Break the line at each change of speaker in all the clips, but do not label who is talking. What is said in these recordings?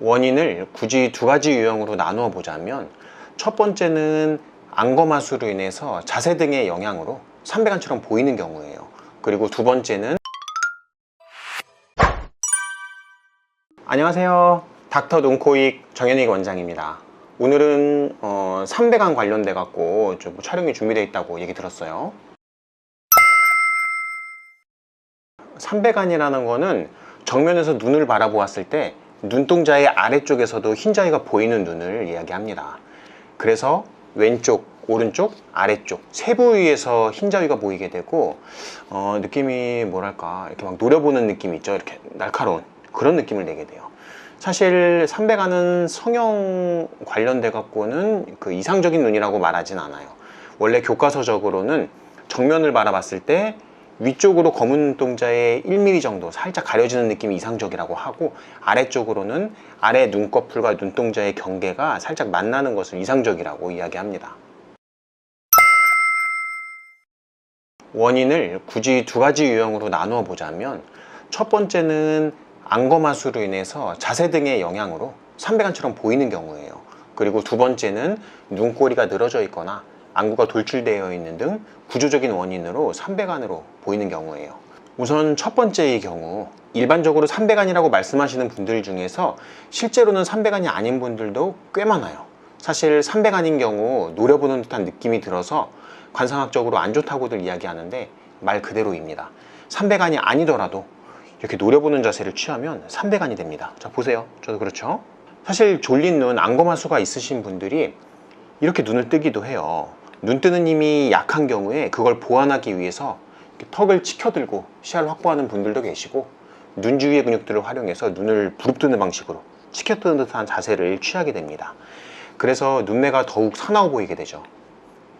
원인을 굳이 두 가지 유형으로 나누어 보자면 첫 번째는 안검하수로 인해서 자세 등의 영향으로 삼배간처럼 보이는 경우예요. 그리고 두 번째는 안녕하세요. 닥터 눈코익 정현익 원장입니다. 오늘은 어, 삼배간 관련돼 갖고 좀 촬영이 준비되어 있다고 얘기 들었어요. 삼배간이라는 거는 정면에서 눈을 바라보았을 때 눈동자의 아래쪽에서도 흰자위가 보이는 눈을 이야기합니다. 그래서 왼쪽, 오른쪽, 아래쪽 세 부위에서 흰자위가 보이게 되고 어, 느낌이 뭐랄까 이렇게 막 노려보는 느낌이 있죠. 이렇게 날카로운 그런 느낌을 내게 돼요. 사실 삼배간은 성형 관련돼 갖고는 그 이상적인 눈이라고 말하진 않아요. 원래 교과서적으로는 정면을 바라봤을 때 위쪽으로 검은 눈동자의 1mm 정도 살짝 가려지는 느낌이 이상적이라고 하고 아래쪽으로는 아래 눈꺼풀과 눈동자의 경계가 살짝 만나는 것을 이상적이라고 이야기합니다. 원인을 굳이 두 가지 유형으로 나누어 보자면 첫 번째는 안검하수로 인해서 자세 등의 영향으로 삼배간처럼 보이는 경우예요. 그리고 두 번째는 눈꼬리가 늘어져 있거나 안구가 돌출되어 있는 등 구조적인 원인으로 삼배간으로 보이는 경우예요. 우선 첫 번째의 경우 일반적으로 삼배간이라고 말씀하시는 분들 중에서 실제로는 삼배간이 아닌 분들도 꽤 많아요. 사실 삼배간인 경우 노려보는 듯한 느낌이 들어서 관상학적으로 안 좋다고들 이야기하는데 말 그대로입니다. 삼배간이 아니더라도 이렇게 노려보는 자세를 취하면 삼배간이 됩니다. 자 보세요. 저도 그렇죠. 사실 졸린 눈, 안검하수가 있으신 분들이 이렇게 눈을 뜨기도 해요. 눈 뜨는 힘이 약한 경우에 그걸 보완하기 위해서 턱을 치켜들고 시야를 확보하는 분들도 계시고 눈 주위의 근육들을 활용해서 눈을 부릅뜨는 방식으로 치켜뜨는 듯한 자세를 취하게 됩니다. 그래서 눈매가 더욱 사나워 보이게 되죠.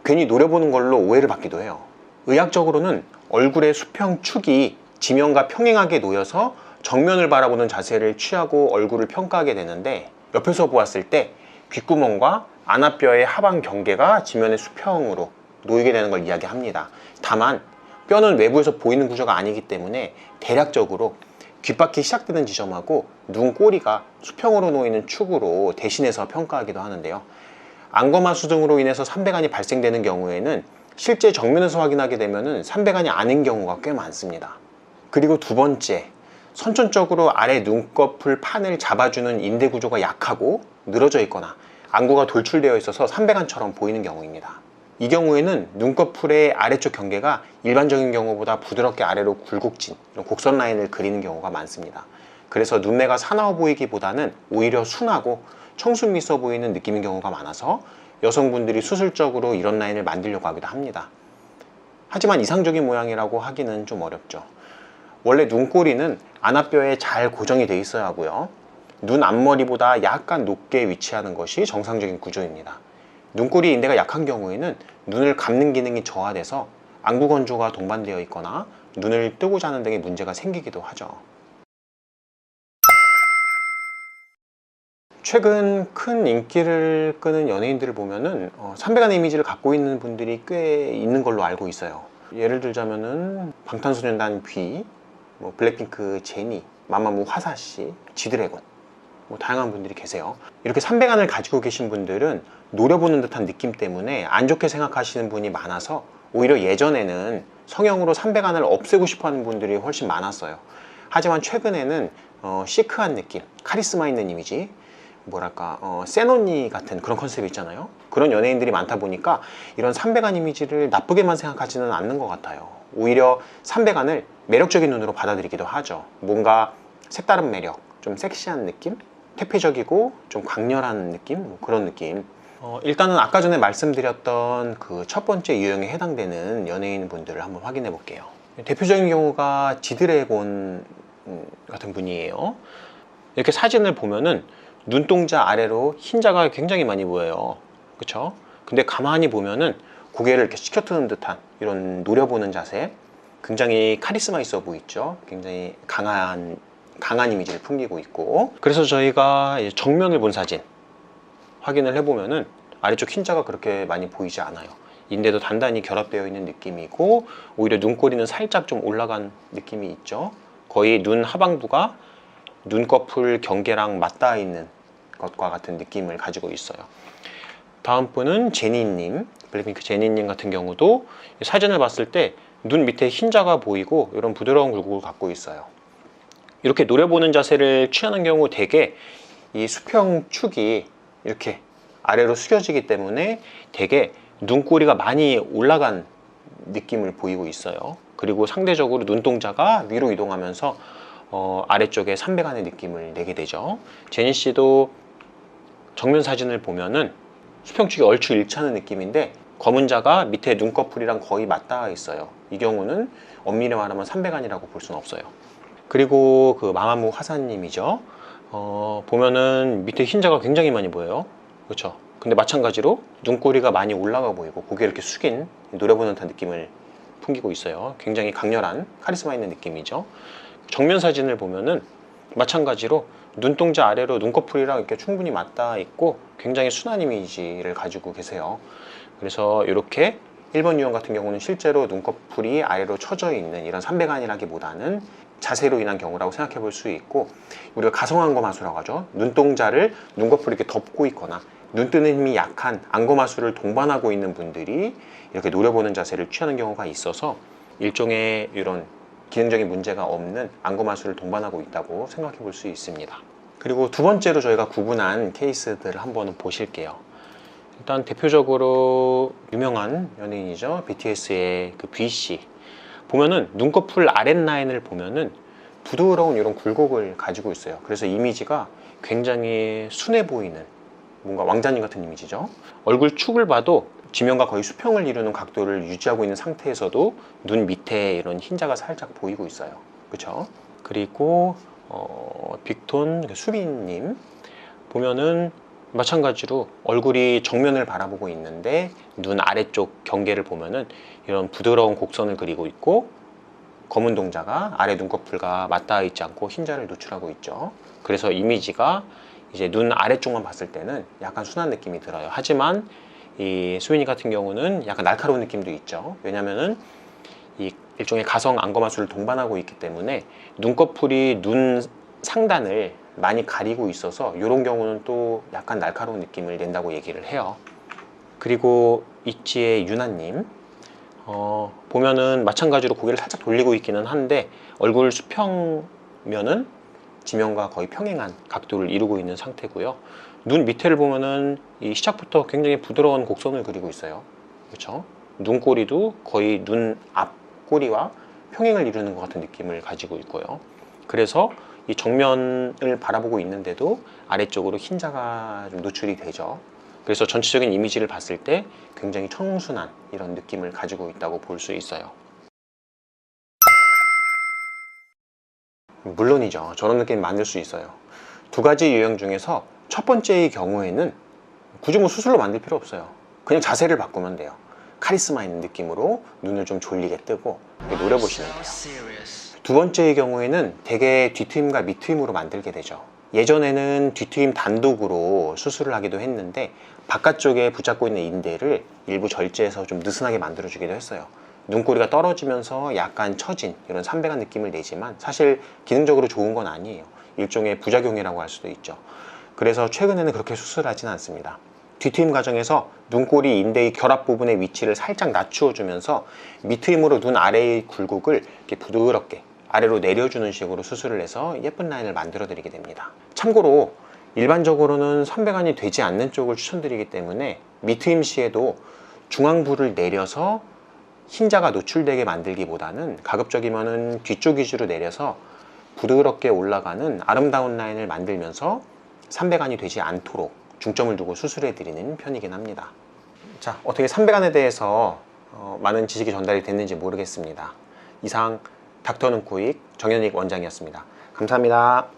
괜히 노려보는 걸로 오해를 받기도 해요. 의학적으로는 얼굴의 수평 축이 지면과 평행하게 놓여서 정면을 바라보는 자세를 취하고 얼굴을 평가하게 되는데 옆에서 보았을 때 귓구멍과 안압뼈의 하방 경계가 지면의 수평으로 놓이게 되는 걸 이야기합니다. 다만 뼈는 외부에서 보이는 구조가 아니기 때문에 대략적으로 귓바퀴 시작되는 지점하고 눈 꼬리가 수평으로 놓이는 축으로 대신해서 평가하기도 하는데요. 안검하수 등으로 인해서 삼배간이 발생되는 경우에는 실제 정면에서 확인하게 되면 삼배간이 아닌 경우가 꽤 많습니다. 그리고 두 번째, 선천적으로 아래 눈꺼풀 판을 잡아주는 인대 구조가 약하고 늘어져 있거나 안구가 돌출되어 있어서 삼배간처럼 보이는 경우입니다. 이 경우에는 눈꺼풀의 아래쪽 경계가 일반적인 경우보다 부드럽게 아래로 굴곡진 이런 곡선 라인을 그리는 경우가 많습니다. 그래서 눈매가 사나워 보이기보다는 오히려 순하고 청순 있어 보이는 느낌인 경우가 많아서 여성분들이 수술적으로 이런 라인을 만들려고 하기도 합니다. 하지만 이상적인 모양이라고 하기는 좀 어렵죠. 원래 눈꼬리는 안압뼈에 잘 고정이 돼 있어야 하고요. 눈 앞머리보다 약간 높게 위치하는 것이 정상적인 구조입니다. 눈꼬리 인대가 약한 경우에는 눈을 감는 기능이 저하돼서 안구 건조가 동반되어 있거나 눈을 뜨고 자는 등의 문제가 생기기도 하죠. 최근 큰 인기를 끄는 연예인들을 보면은 어, 삼배간 이미지를 갖고 있는 분들이 꽤 있는 걸로 알고 있어요. 예를 들자면은 방탄소년단 뷔, 뭐 블랙핑크 제니, 마마무 화사 씨, 지드래곤 뭐 다양한 분들이 계세요. 이렇게 삼배간을 가지고 계신 분들은 노려보는 듯한 느낌 때문에 안 좋게 생각하시는 분이 많아서 오히려 예전에는 성형으로 삼배간을 없애고 싶어하는 분들이 훨씬 많았어요. 하지만 최근에는 어, 시크한 느낌, 카리스마 있는 이미지, 뭐랄까 어, 센 언니 같은 그런 컨셉이 있잖아요. 그런 연예인들이 많다 보니까 이런 삼배간 이미지를 나쁘게만 생각하지는 않는 것 같아요. 오히려 삼배간을 매력적인 눈으로 받아들이기도 하죠. 뭔가 색다른 매력, 좀 섹시한 느낌, 퇴폐적이고 좀 강렬한 느낌, 뭐 그런 느낌. 어, 일단은 아까 전에 말씀드렸던 그 첫 번째 유형에 해당되는 연예인 분들을 한번 확인해 볼게요. 대표적인 경우가 지드래곤 음, 같은 분이에요. 이렇게 사진을 보면은 눈동자 아래로 흰자가 굉장히 많이 보여요. 그쵸? 근데 가만히 보면은 고개를 이렇게 치켜트는 듯한 이런 노려보는 자세 굉장히 카리스마 있어 보이죠? 굉장히 강한 강한 이미지를 풍기고 있고 그래서 저희가 정면을 본 사진 확인을 해보면은 아래쪽 흰자가 그렇게 많이 보이지 않아요. 인대도 단단히 결합되어 있는 느낌이고 오히려 눈꼬리는 살짝 좀 올라간 느낌이 있죠. 거의 눈 하방부가 눈꺼풀 경계랑 맞닿아 있는 것과 같은 느낌을 가지고 있어요. 다음 분은 제니님, 블랙핑크 제니님 같은 경우도 사진을 봤을 때 눈 밑에 흰자가 보이고 이런 부드러운 굴곡을 갖고 있어요. 이렇게 노려보는 자세를 취하는 경우 대개 이 수평 축이 이렇게 아래로 숙여지기 때문에 대개 눈꼬리가 많이 올라간 느낌을 보이고 있어요. 그리고 상대적으로 눈동자가 위로 이동하면서 어, 아래쪽에 삼배간의 느낌을 내게 되죠. 제니 씨도 정면 사진을 보면은 수평축이 얼추 일치하는 느낌인데 검은 자가 밑에 눈꺼풀이랑 거의 맞닿아 있어요. 이 경우는 엄밀히 말하면 삼배간이라고 볼 수는 없어요. 그리고 그 마마무 화사님이죠. 어, 보면은 밑에 흰자가 굉장히 많이 보여요. 그렇죠? 근데 마찬가지로 눈꼬리가 많이 올라가 보이고 고개 이렇게 숙인 노려보는 듯한 느낌을 풍기고 있어요. 굉장히 강렬한 카리스마 있는 느낌이죠. 정면 사진을 보면은 마찬가지로 눈동자 아래로 눈꺼풀이랑 이렇게 충분히 맞닿아 있고 굉장히 순한 이미지를 가지고 계세요. 그래서 이렇게 1번 유형 같은 경우는 실제로 눈꺼풀이 아래로 처져 있는 이런 삼배간이라기보다는 자세로 인한 경우라고 생각해 볼 수 있고 우리가 가성안검 마수라고 하죠. 눈동자를 눈꺼풀이 이렇게 덮고 있거나 눈 뜨는 힘이 약한 안검하수를 동반하고 있는 분들이 이렇게 노려보는 자세를 취하는 경우가 있어서 일종의 이런 기능적인 문제가 없는 안검하수를 동반하고 있다고 생각해 볼 수 있습니다. 그리고 두 번째로 저희가 구분한 케이스들을 한번 보실게요. 일단 대표적으로 유명한 연예인이죠. BTS의 그 V.C. 보면은 눈꺼풀 아랫라인을 보면은 부드러운 이런 굴곡을 가지고 있어요. 그래서 이미지가 굉장히 순해 보이는 뭔가 왕자님 같은 이미지죠. 얼굴 축을 봐도 지면과 거의 수평을 이루는 각도를 유지하고 있는 상태에서도 눈 밑에 이런 흰자가 살짝 보이고 있어요. 그렇죠? 그리고 어, 빅톤 수빈님 보면은 마찬가지로 얼굴이 정면을 바라보고 있는데 눈 아래쪽 경계를 보면은 이런 부드러운 곡선을 그리고 있고 검은 동자가 아래 눈꺼풀과 맞닿아 있지 않고 흰자를 노출하고 있죠. 그래서 이미지가 이제 눈 아래쪽만 봤을 때는 약간 순한 느낌이 들어요. 하지만 이 수인이 같은 경우는 약간 날카로운 느낌도 있죠. 왜냐면은 이 일종의 가성 안검하수를 동반하고 있기 때문에 눈꺼풀이 눈 상단을 많이 가리고 있어서 이런 경우는 또 약간 날카로운 느낌을 낸다고 얘기를 해요. 그리고 있지의 유나님 어, 보면은 마찬가지로 고개를 살짝 돌리고 있기는 한데 얼굴 수평면은 지면과 거의 평행한 각도를 이루고 있는 상태고요. 눈 밑에를 보면은 이 시작부터 굉장히 부드러운 곡선을 그리고 있어요. 그렇죠? 눈꼬리도 거의 눈 앞꼬리와 평행을 이루는 것 같은 느낌을 가지고 있고요. 그래서 이 정면을 바라보고 있는데도 아래쪽으로 흰자가 좀 노출이 되죠. 그래서 전체적인 이미지를 봤을 때 굉장히 청순한 이런 느낌을 가지고 있다고 볼 수 있어요. 물론이죠. 저런 느낌 만들 수 있어요. 두 가지 유형 중에서 첫 번째의 경우에는 굳이 뭐 수술로 만들 필요 없어요. 그냥 자세를 바꾸면 돼요. 카리스마 있는 느낌으로 눈을 좀 졸리게 뜨고 노려보시면 돼요. 두 번째의 경우에는 대개 뒤트임과 밑트임으로 만들게 되죠. 예전에는 뒤트임 단독으로 수술을 하기도 했는데 바깥쪽에 붙잡고 있는 인대를 일부 절제해서 좀 느슨하게 만들어주기도 했어요. 눈꼬리가 떨어지면서 약간 처진 이런 삼배간 느낌을 내지만 사실 기능적으로 좋은 건 아니에요. 일종의 부작용이라고 할 수도 있죠. 그래서 최근에는 그렇게 수술하진 않습니다. 뒤트임 과정에서 눈꼬리 인대의 결합 부분의 위치를 살짝 낮추어 주면서 밑트임으로 눈 아래의 굴곡을 이렇게 부드럽게 아래로 내려주는 식으로 수술을 해서 예쁜 라인을 만들어 드리게 됩니다. 참고로 일반적으로는 선배관이 되지 않는 쪽을 추천드리기 때문에 밑트임 시에도 중앙부를 내려서 흰자가 노출되게 만들기보다는 가급적이면은 뒤쪽 위주로 내려서 부드럽게 올라가는 아름다운 라인을 만들면서 삼배간이 되지 않도록 중점을 두고 수술해 드리는 편이긴 합니다. 자, 어떻게 삼배간에 대해서 어, 많은 지식이 전달이 됐는지 모르겠습니다. 이상 닥터는 코익 정현익 원장이었습니다. 감사합니다.